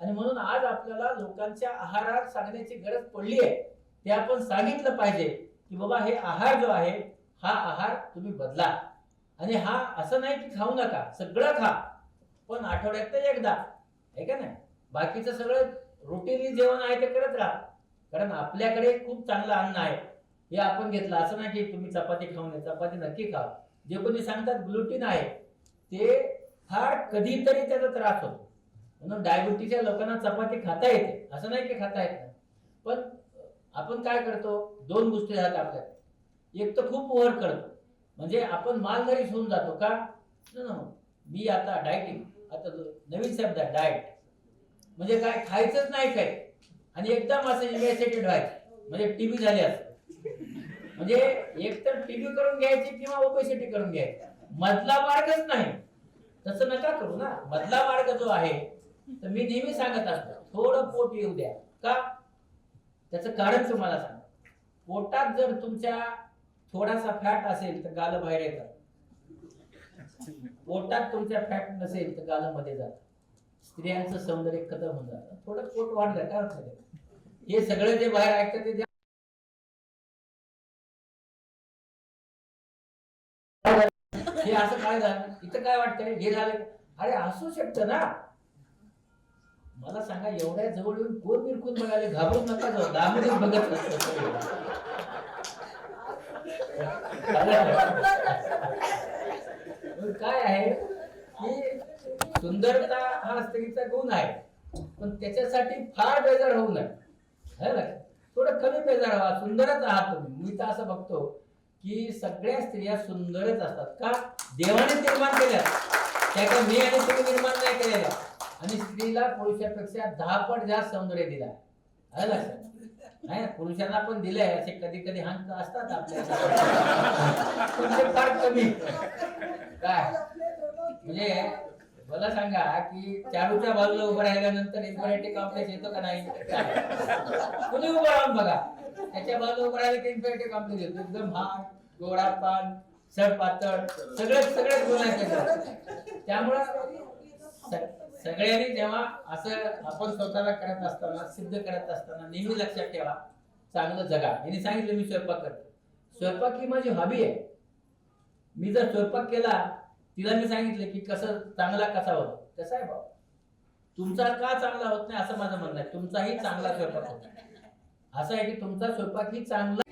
आणि म्हणून आज आपल्याला लोकांच्या आहारात सांगण्याची गरज पडली आहे ते आपण सांगितलं पाहिजे की बाबा हे आहार जो आहे हा आहार तुम्ही बदला. आणि हा असं नाही की खाऊ नका सगळं खा पण आठवड्यात एकदा आहे का नाही? बाकीचं सगळं रुटीनली जेवण आहे ते करत राहा. कारण आपल्याकडे खूप चांगलं अन्न आहे हे आपण घेतलं असं नाही की तुम्ही चपाती खाऊ नये चपाती नक्की खा जे कोणी सांगतात ग्लुटीन आहे ते फार कधीतरी त्याचा त्रास होतो. म्हणून डायबिटीच्या लोकांना चपाती खाता येते. असं नाही की खाता येत नाही. पण आपण काय करतो? दोन गोष्टी राहतात आपल्यात एक तर खूप ओव्हर करतो. म्हणजे आपण मालधारीच होऊन जातो का? मी आता डायटिंग आता नवीन शब्द आहे डाएट म्हणजे काय? खायचंच नाही काय आणि एकदम असं इमॅसिटेड व्हायचं. म्हणजे टीबी झाली असं. म्हणजे एक तर टीबी करून घ्यायची किंवा ओबेसिटी करून घ्यायची. मधला मार्गच नाही. तसं नका करू ना. मधला मार्ग जो आहे तर मी नेहमी सांगत असतो थोडं पोट येऊ द्या. का? त्याचं कारण तुम्हाला सांग पोटात जर तुमच्या थोडासा फॅट असेल तर गाल बाहेर येतात पोटात तुमच्या फॅट नसेल तर गाल मध्ये जात. स्त्रियांचं सौंदर्य कदम होऊन जातं. थोडं पोट वाढलं काय होत हे सगळं जे बाहेर ऐकतं ते हे असं काय झालं? इथं काय वाटतंय? हे झालं? अरे असू शकतं ना. मला सांगा एवढ्या जवळ येऊन कोण बिरकून बघायला घाबरून नका जाऊ दाबूनच बघत असतो काय आहे की सुंदरता हा स्त्रीचा गुण आहे पण त्याच्यासाठी फार बेजार होऊ नये. है ना? थोडं कमी बेजार व्हा सुंदरच आहात तुम्ही. मी तर असं बघतो की सगळ्या स्त्रिया सुंदरच असतात. का? देवाने निर्माण केल्या त्या का मी आणि तुम्ही निर्माण नाही केलेल्या आणि स्त्रीला पुरुषापेक्षा दहा पट जास्त सौंदर्य दिला आहे नाही पुरुषांना पण दिलंय असे कधी कधी हंक असतात आपल्या. फार कमी. काय? म्हणजे मला सांगा की चारूच्या बाजूला उभं राहिल्यानंतर इन्फिनिटी कॉम्प्लेक्स येतो का नाही? कुणी उभं राहून बघा. त्याच्या बाजूला उभं राहिलं की इन्फिनिटी कॉम्प्लेक्स येतो. एकदम हात गोडा पान सड पातळ सगळं सगळ्याच गुण आहेत सगळ्यांनी जेव्हा असं आपण स्वतःला करत असताना सिद्ध करत असताना नेहमी लक्षात ठेवा चांगलं जगा. यांनी सांगितलं मी स्वयंपाक करतो. स्वयंपाक ही माझी हॉबी आहे. मी जर स्वयंपाक केला तिला मी सांगितलं की कसं चांगला कसा होतो? कसा आहे बाबा तुमचा का चांगला होत नाही असं माझं म्हणणं आहे. तुमचाही चांगला स्वयंपाक होता. असं आहे की तुमचा स्वयंपाक ही चांगला